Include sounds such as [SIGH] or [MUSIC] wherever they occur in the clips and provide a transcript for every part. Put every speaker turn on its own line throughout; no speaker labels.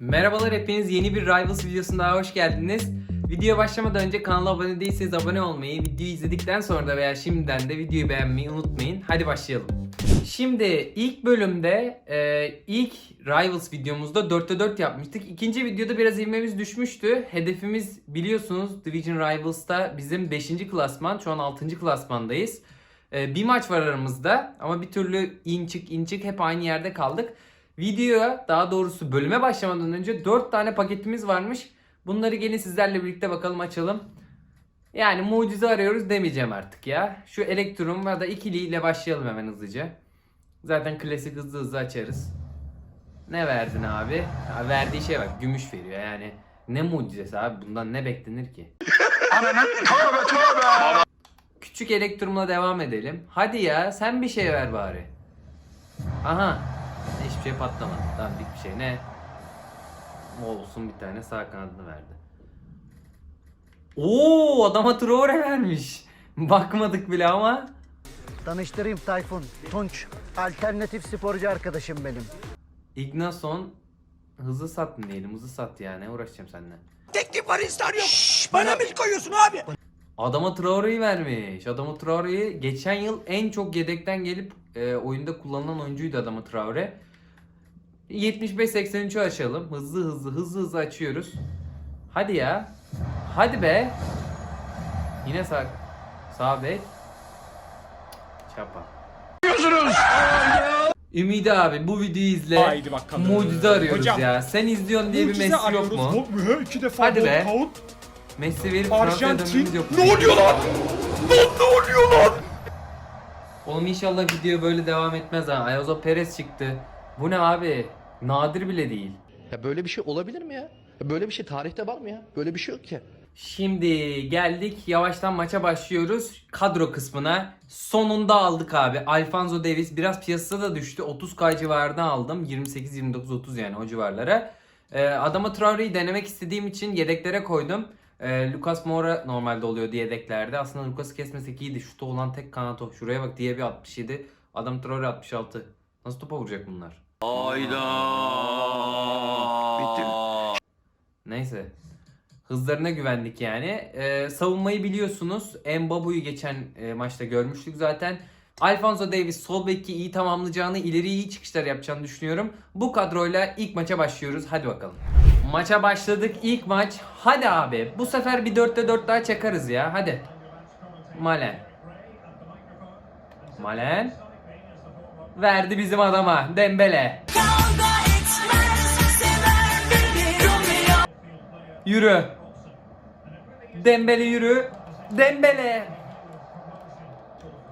Merhabalar hepiniz yeni bir Rivals videosuna daha hoş geldiniz. Videoya başlamadan önce kanala abone değilseniz abone olmayı, videoyu izledikten sonra da veya şimdiden de videoyu beğenmeyi unutmayın. Hadi başlayalım. Şimdi ilk bölümde e, ilk Rivals videomuzda 4'te 4 yapmıştık. İkinci videoda biraz ivmemiz düşmüştü. Hedefimiz biliyorsunuz Division Rivals'ta bizim 5. klasman. Şu an 6. klasmandayız. E, bir maç var aramızda ama bir türlü in çık in çık hep aynı yerde kaldık. Videoya daha doğrusu bölüme başlamadan önce 4 tane paketimiz varmış. Bunları gelin sizlerle birlikte bakalım açalım. Yani mucize arıyoruz demeyeceğim artık ya. Şu elektrum ya da ikiliyle başlayalım hemen hızlıca. Zaten klasik hızlı hızlı açarız. Ne verdin abi? Ha, verdiği şey bak gümüş veriyor yani. Ne mucizesi abi bundan ne beklenir ki? [LAUGHS] Küçük elektrumla devam edelim. Hadi ya sen bir şey ver bari. Aha. Şey patlamadı. Dandik bir şey. Ne? Olsun bir tane sağ kanadını verdi. Oo adama Traore vermiş. [LAUGHS] Bakmadık bile ama.
Tanıştırayım Tayfun. Tunç. Alternatif sporcu arkadaşım benim.
Ignason hızlı sat mı diyelim? Hızlı sat yani. Uğraşacağım seninle.
Teklif var ister yok. bana mil koyuyorsun abi.
Adama Traore'yi vermiş. Adama Traore'yi geçen yıl en çok yedekten gelip e, oyunda kullanılan oyuncuydu adama Traore. 75-83'ü açalım. Hızlı hızlı hızlı hızlı açıyoruz. Hadi ya. Hadi be. Yine sağ sağ bek. Çapa. Ümidi abi bu videoyu izle.
Haydi bakalım.
Mucize arıyoruz
Hocam,
ya. Sen izliyorsun diye bir Messi yok mu?
Hop, iki defa
Hadi be.
knockout.
Messi verip
Arjantin.
yok.
Ne oluyor lan? Lan ne oluyor lan?
Oğlum inşallah video böyle devam etmez ha. Ayazo Perez çıktı. Bu ne abi? Nadir bile değil.
Ya böyle bir şey olabilir mi ya? Ya Böyle bir şey tarihte var mı ya? Böyle bir şey yok ki.
Şimdi geldik yavaştan maça başlıyoruz. Kadro kısmına sonunda aldık abi. Alfonso Davis biraz piyasası da düştü. 30k civarında aldım. 28 29 30 yani o civarlara. Ee, adama Traore'yi denemek istediğim için yedeklere koydum. Ee, Lucas Moura normalde oluyordu yedeklerde. Aslında Lucas'ı kesmesek iyiydi. Şutu olan tek kanat o. Şuraya bak diye bir 67. Adam Traore 66. Nasıl topa vuracak bunlar? Neyse. Hızlarına güvendik yani. Ee, savunmayı biliyorsunuz. Mbabu'yu geçen e, maçta görmüştük zaten. Alfonso Davis sol beki iyi tamamlayacağını, ileri iyi çıkışlar yapacağını düşünüyorum. Bu kadroyla ilk maça başlıyoruz. Hadi bakalım. Maça başladık. İlk maç. Hadi abi. Bu sefer bir 4'te 4 daha çakarız ya. Hadi. Malen. Malen. Verdi bizim adama. Dembele. Yürü. Dembele yürü. Dembele.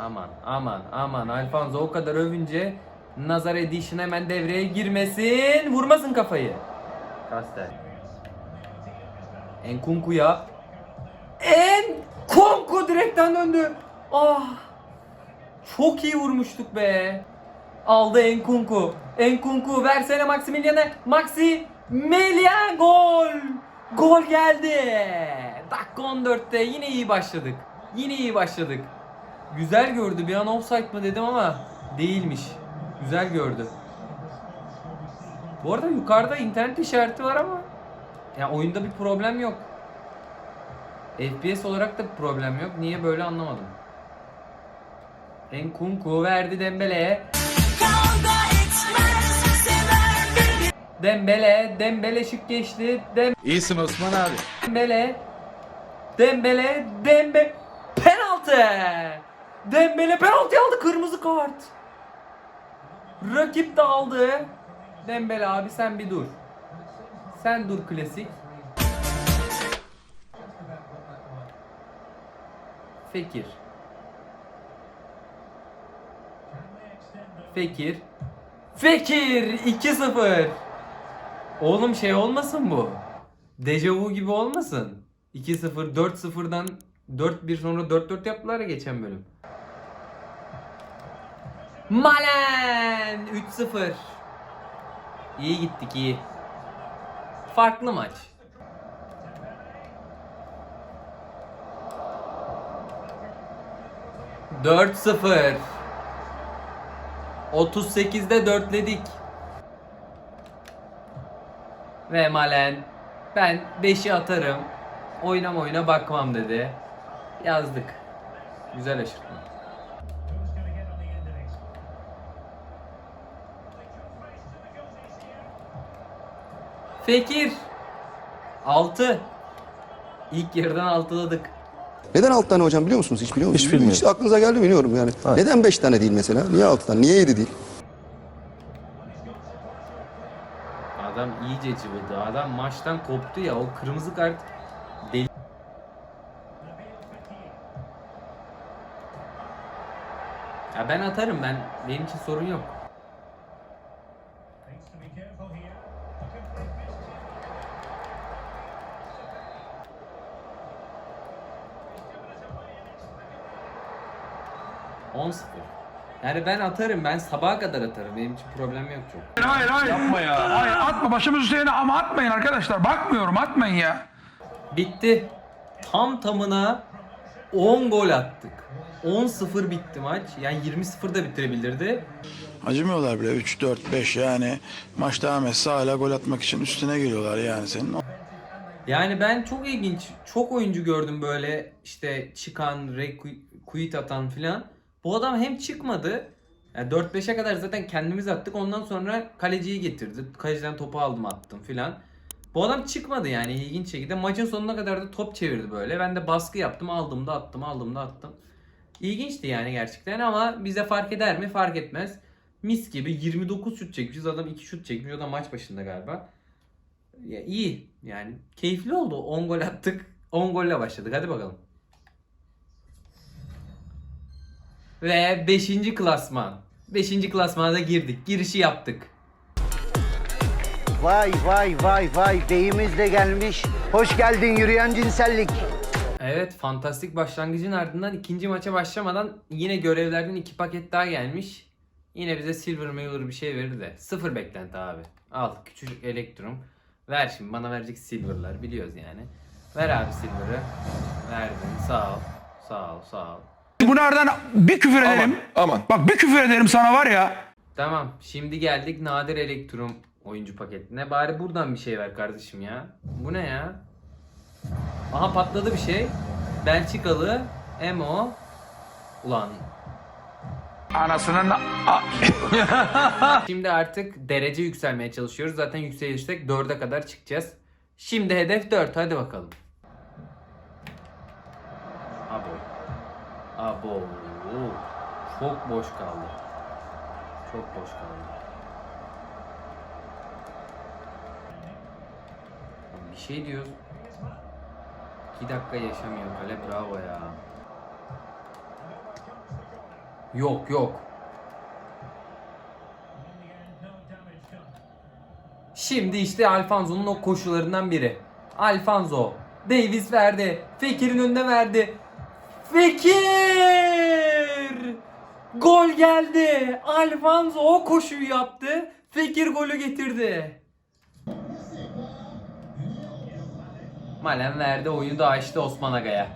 Aman aman aman Alfonso o kadar övünce Nazar Edition hemen devreye girmesin. Vurmasın kafayı. Kastel. Enkunku'ya. Enkunku direkten döndü. Ah. Çok iyi vurmuştuk be. Aldı Enkunku. Enkunku versene Maximilian'e. Maximilian gol. Gol geldi. Dakika 14'te yine iyi başladık. Yine iyi başladık. Güzel gördü. Bir an offside mı dedim ama değilmiş. Güzel gördü. Bu arada yukarıda internet işareti var ama ya oyunda bir problem yok. FPS olarak da bir problem yok. Niye böyle anlamadım. Enkunku verdi Dembele'ye. Dembele, Dembele şık geçti.
İyisin Osman abi.
Dembele, Dembele, Dembe penaltı. Dembele penaltı aldı kırmızı kart. Rakip de aldı. Dembele abi sen bir dur. Sen dur klasik. Fekir. Fekir. Fekir 2-0. Oğlum şey olmasın bu. Dejavu gibi olmasın. 2-0 4-0'dan 4-1 sonra 4-4 yaptılar ya geçen bölüm. Malen 3-0. İyi gittik iyi. Farklı maç. Dört sıfır. 38'de dörtledik. Ve Malen ben 5'i atarım. Oynama oyuna bakmam dedi. Yazdık. Güzel aşırtma. Fekir. 6. İlk yarıdan altıladık.
Neden 6 tane hocam biliyor musunuz? Hiç biliyor musunuz?
Hiç bilmiyorum.
Hiç aklınıza geldi mi bilmiyorum yani. Neden 5 tane değil mesela? Niye 6 tane? Niye 7 değil?
Adam iyice cıvıldı. Adam maçtan koptu ya. O kırmızı kart deli. Ya ben atarım ben. Benim için sorun yok. Yani ben atarım. Ben sabaha kadar atarım. Benim için problem yok çok.
Hayır hayır. Yapma ya. Hayır atma başımız üstüne ama atmayın arkadaşlar. Bakmıyorum atmayın ya.
Bitti. Tam tamına 10 gol attık. 10-0 bitti maç. Yani 20-0 da bitirebilirdi.
Acımıyorlar bile 3 4 5 yani maç devam etse hala gol atmak için üstüne geliyorlar yani senin.
Yani ben çok ilginç, çok oyuncu gördüm böyle işte çıkan, quit atan filan. Bu adam hem çıkmadı. Yani 4-5'e kadar zaten kendimiz attık. Ondan sonra kaleciyi getirdi. Kaleciden topu aldım attım filan. Bu adam çıkmadı yani ilginç şekilde. Maçın sonuna kadar da top çevirdi böyle. Ben de baskı yaptım. Aldım da attım, aldım da attım. İlginçti yani gerçekten ama bize fark eder mi? Fark etmez. Mis gibi 29 şut çekmişiz. Adam 2 şut çekmiş. O da maç başında galiba. Ya iyi yani. Keyifli oldu. 10 gol attık. 10 golle başladık. Hadi bakalım. Ve 5. klasman. 5. klasmana da girdik. Girişi yaptık.
Vay vay vay vay beyimiz de gelmiş. Hoş geldin yürüyen cinsellik.
Evet fantastik başlangıcın ardından ikinci maça başlamadan yine görevlerden iki paket daha gelmiş. Yine bize silver mailer bir şey verir de. Sıfır beklenti abi. Al küçücük elektrum. Ver şimdi bana verecek silverlar biliyoruz yani. Ver abi silver'ı. Verdin sağ ol. Sağ ol sağ ol.
Bunlardan bir küfür ederim.
Aman.
Bak bir küfür ederim sana var ya.
Tamam şimdi geldik nadir elektrum oyuncu paketine. Bari buradan bir şey ver kardeşim ya. Bu ne ya? Aha patladı bir şey. Belçikalı Emo. Ulan
Anasının [LAUGHS]
Şimdi artık derece yükselmeye çalışıyoruz. Zaten yükselirsek 4'e kadar çıkacağız. Şimdi hedef 4. Hadi bakalım. Abo. Abo. Çok boş kaldı. Çok boş kaldı. Bir şey diyoruz. 2 dakika yaşamıyor kale bravo ya. Yok yok. Şimdi işte Alfonso'nun o koşularından biri. Alfonso. Davis verdi. Fekir'in önüne verdi. Fekir! Gol geldi. Alfonso o koşuyu yaptı. Fekir golü getirdi. Malen verdi oyunu da açtı Osman Aga'ya.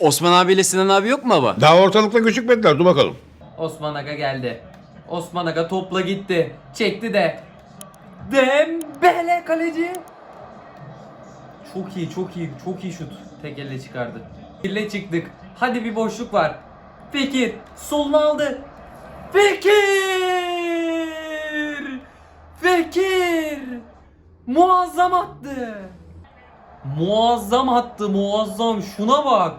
Osman abiyle Sinan abi yok mu baba?
Daha ortalıkta gözükmediler dur bakalım.
Osman Aga geldi. Osman Aga topla gitti. Çekti de. Dembele kaleci. Çok iyi, çok iyi, çok iyi şut. Tek elle çıkardı. Birle çıktık. Hadi bir boşluk var. Fekir solunu aldı. Fekir! Fekir! Muazzam attı. Muazzam attı, muazzam. Şuna bak.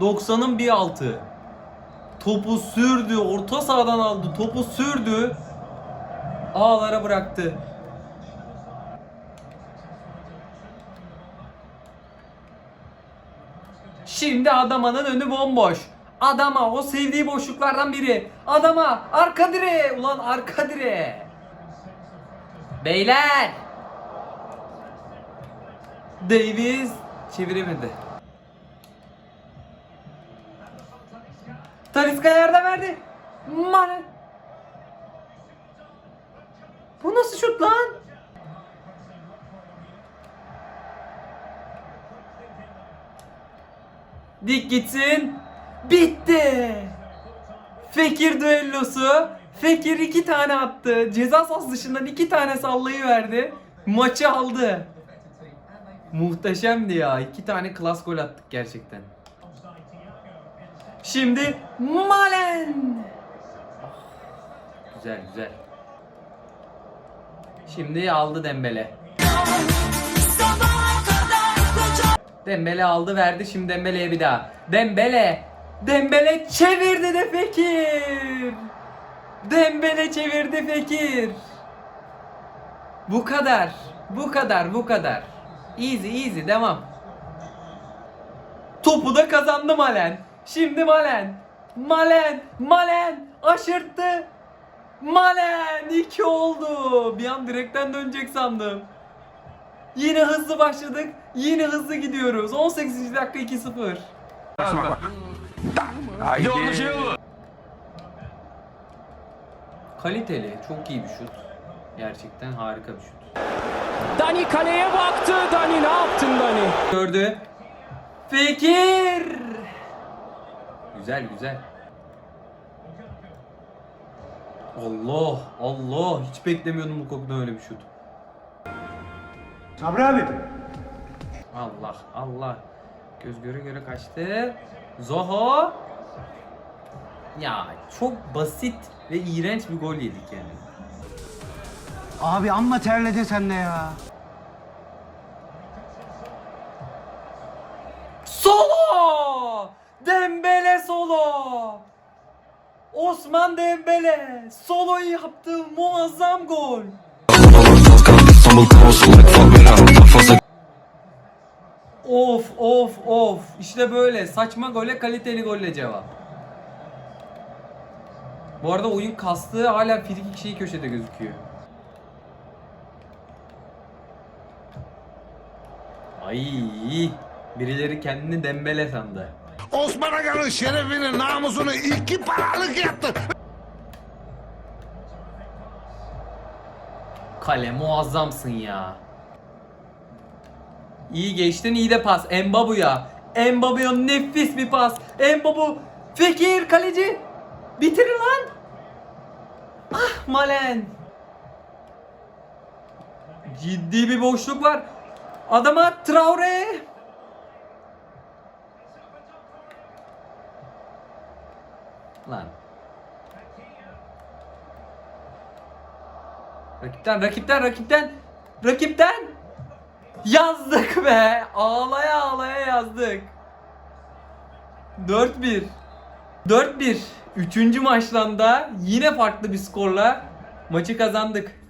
90'ın bir altı. Topu sürdü, orta sahadan aldı, topu sürdü. Ağlara bıraktı. Şimdi Adama'nın önü bomboş. Adama o sevdiği boşluklardan biri. Adama arka direğe. Ulan arka direğe. Beyler. Davis çeviremedi. Taliska yerde verdi. Mane. Bu nasıl şut lan? Dik gitsin. Bitti. Fekir düellosu. Fekir iki tane attı. Ceza sahası dışından iki tane sallayı verdi. Maçı aldı. Muhteşemdi ya. İki tane klas gol attık gerçekten. Şimdi Malen. Güzel güzel. Şimdi aldı Dembele. Dembele aldı verdi şimdi Dembele'ye bir daha. Dembele. Dembele çevirdi de Fekir. Dembele çevirdi Fekir. Bu kadar. Bu kadar bu kadar. Easy easy devam. Topu da kazandı Malen. Şimdi Malen. Malen. Malen. Aşırttı. Malen. 2 oldu. Bir an direkten dönecek sandım. Yine hızlı başladık. Yine hızlı gidiyoruz. 18. dakika 2-0.
Haydi.
Kaliteli. Çok iyi bir şut. Gerçekten harika bir şut.
Dani kaleye baktı. Dani ne yaptın Dani?
Gördü. Fekir. Güzel güzel. Allah Allah hiç beklemiyordum bu kokudan öyle bir şut.
Sabri abi.
Allah Allah. Göz göre göre kaçtı. Zoho. Ya çok basit ve iğrenç bir gol yedik yani.
Abi amma terledin sen de ya.
Solo! Dembele solo! Osman Dembele soloyu yaptı muazzam gol. Of of of işte böyle saçma gole kaliteli golle cevap. Bu arada oyun kastığı hala frikik şeyi köşede gözüküyor. Ay birileri kendini dembele sandı.
Osman Aga'nın şerefini, namusunu iki paralık yaptı.
Kale muazzamsın ya. İyi geçtin iyi de pas. Embabu'ya. Embabu'ya nefis bir pas. Embabu. Fekir kaleci. Bitirin lan. Ah Malen. Ciddi bir boşluk var. Adama Traore. Lan. Rakipten, rakipten, rakipten, rakipten. Yazdık be. Ağlaya ağlaya yazdık. 4-1. 4-1. Üçüncü maçtan da yine farklı bir skorla maçı kazandık.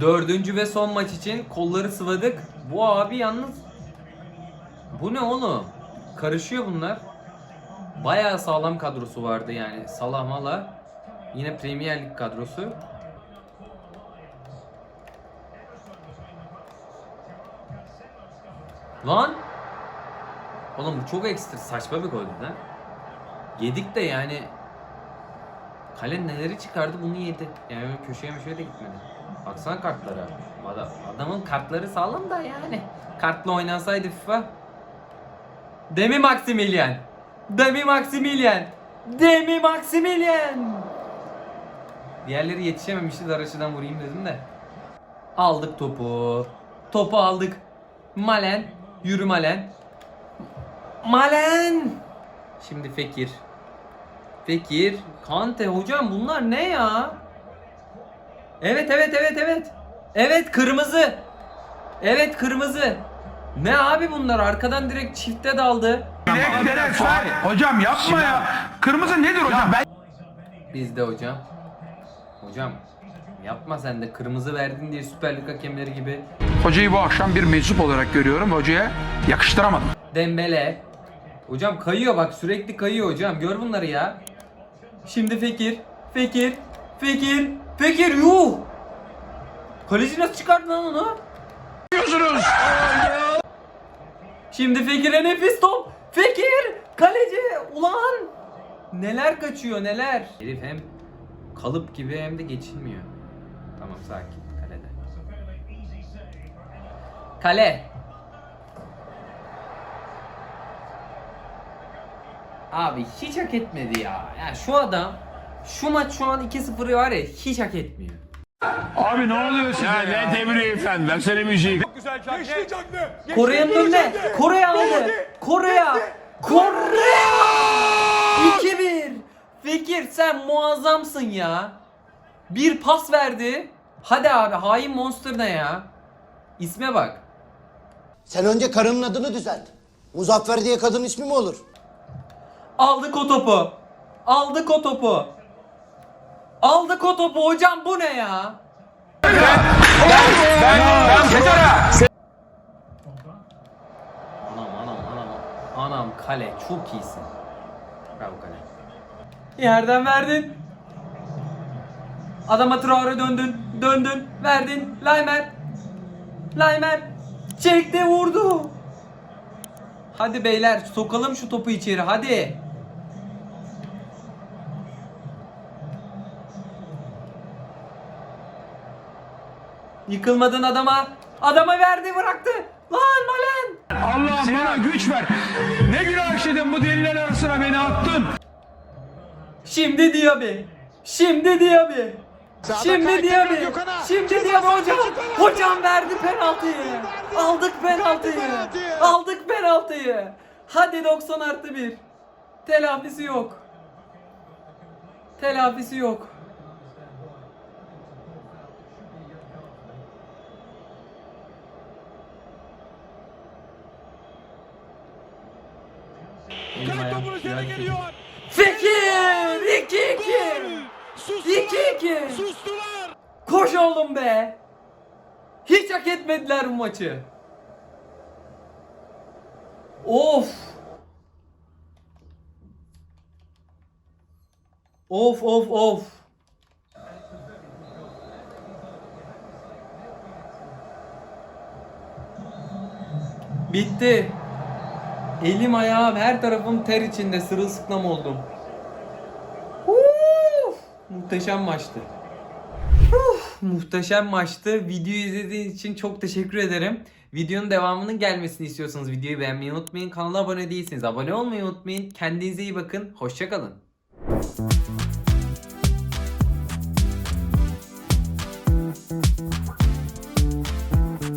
Dördüncü ve son maç için kolları sıvadık. Bu abi yalnız... Bu ne oğlum? Karışıyor bunlar. Bayağı sağlam kadrosu vardı yani. Salah Mala. Yine Premier Lig kadrosu. Lan! Oğlum bu çok ekstra saçma bir goldü lan. Yedik de yani Kale neleri çıkardı bunu yedi. Yani köşeye köşeye de gitmedi. Baksana kartlara. Ada- Adamın kartları sağlam da yani. Kartla oynansaydı FIFA. Demi Maximilian. Demi Maximilian. Demi Maximilian. Diğerleri yetişememişti dar açıdan vurayım dedim de. Aldık topu. Topu aldık. Malen. Yürü Malen. Malen. Şimdi Fekir. Fekir. Kante hocam bunlar ne ya? Evet evet evet evet. Evet kırmızı. Evet kırmızı. Ne abi bunlar arkadan direkt çifte daldı.
Direkt direkt faul. Hocam yapma ya. Kırmızı nedir hocam? Ben
Bizde hocam. Hocam yapma sen de kırmızı verdin diye Süper Lig hakemleri gibi.
Hocayı bu akşam bir meczup olarak görüyorum. Hocaya yakıştıramadım.
Dembele. Hocam kayıyor bak sürekli kayıyor hocam. Gör bunları ya. Şimdi Fekir. Fekir. Fekir. Fekir yuh. Kaleci nasıl çıkardı lan onu?
Diyorsunuz.
Şimdi Fekir'e nefis top. Fekir. Kaleci. Ulan. Neler kaçıyor neler. Herif hem kalıp gibi hem de geçilmiyor. Tamam sakin. Kalede. Kale. Abi hiç hak etmedi ya. Ya şu adam şu maç şu an 2-0 var ya hiç hak etmiyor.
Abi ne oluyor size ya?
Ne tebriği efendim versene müziği.
Kore'nin önüne. Kore aldı. Kore'ye. Kore! 2-1. Fikir sen muazzamsın ya. Bir pas verdi. Hadi abi hain monster ne ya? İsme bak.
Sen önce karının adını düzelt. Muzaffer diye kadın ismi mi olur?
Aldık o topu. Aldık o topu. Aldık o topu hocam bu ne ya? Anam anam anam. Anam kale çok iyisin. Bravo kale. Yerden verdin. Adama Traore döndün. Döndün. Verdin. Laymer. Laymer. Çekti vurdu. Hadi beyler sokalım şu topu içeri hadi. Yıkılmadın adama. Adama verdi bıraktı. Lan Malen.
Allah'ım bana güç ver. Ne günah işledin bu deliler arasına beni attın.
Şimdi Diaby. Şimdi Diaby. Şimdi Diaby. Şimdi Diaby hocam. Hocam verdi penaltıyı. Aldık penaltıyı. Aldık penaltıyı. Hadi 90 artı 1. Telafisi yok. Telafisi yok. Ayağım suya geliyor. Fikir! 2-2! 2-2! Sustular! Koş oğlum be! Hiç hak etmediler bu maçı. Of! Of of of! Bitti. Elim ayağım her tarafım ter içinde sırılsıklam oldum. Muhteşem maçtı. Uf! Muhteşem maçtı. Videoyu izlediğiniz için çok teşekkür ederim. Videonun devamının gelmesini istiyorsanız videoyu beğenmeyi unutmayın. Kanala abone değilseniz abone olmayı unutmayın. Kendinize iyi bakın. Hoşçakalın.